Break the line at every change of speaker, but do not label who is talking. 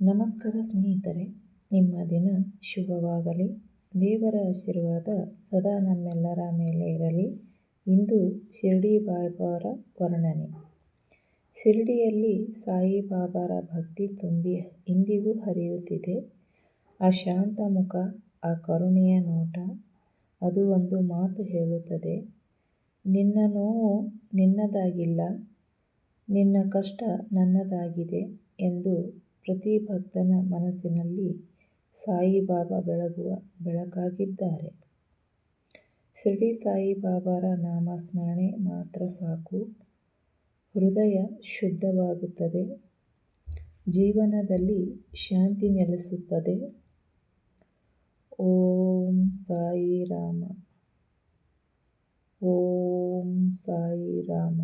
ನಮಸ್ಕಾರ ಸ್ನೇಹಿತರೆ, ನಿಮ್ಮ ದಿನ ಶುಭವಾಗಲಿ. ದೇವರ ಆಶೀರ್ವಾದ ಸದಾ ನಮ್ಮೆಲ್ಲರ ಮೇಲೆ ಇರಲಿ. ಇಂದು ಶಿರ್ಡಿ ಬಾಬಾರ ವರ್ಣನೆ. ಶಿರಡಿಯಲ್ಲಿ ಸಾಯಿಬಾಬಾರ ಭಕ್ತಿ ತುಂಬಿ ಇಂದಿಗೂ ಹರಿಯುತ್ತಿದೆ. ಆ ಶಾಂತ ಮುಖ, ಆ ಕರುಣೆಯ ನೋಟ, ಅದು ಒಂದು ಮಾತು ಹೇಳುತ್ತದೆ. ನಿನ್ನ ನೋವು ನಿನ್ನದಾಗಿಲ್ಲ, ನಿನ್ನ ಕಷ್ಟ ನನ್ನದಾಗಿದೆ ಎಂದು ಪ್ರತಿ ಭಕ್ತನ ಮನಸ್ಸಿನಲ್ಲಿ ಸಾಯಿಬಾಬಾ ಬೆಳಗುವ ಬೆಳಕಾಗಿದ್ದಾರೆ. ಶಿರಡಿ ಸಾಯಿಬಾಬಾರ ನಾಮ ಸ್ಮರಣೆ ಮಾತ್ರ ಸಾಕು. ಹೃದಯ ಶುದ್ಧವಾಗುತ್ತದೆ. ಜೀವನದಲ್ಲಿ ಶಾಂತಿ ನೆಲೆಸುತ್ತದೆ. ಓಂ ಸಾಯಿರಾಮ. ಓಂ ಸಾಯಿರಾಮ.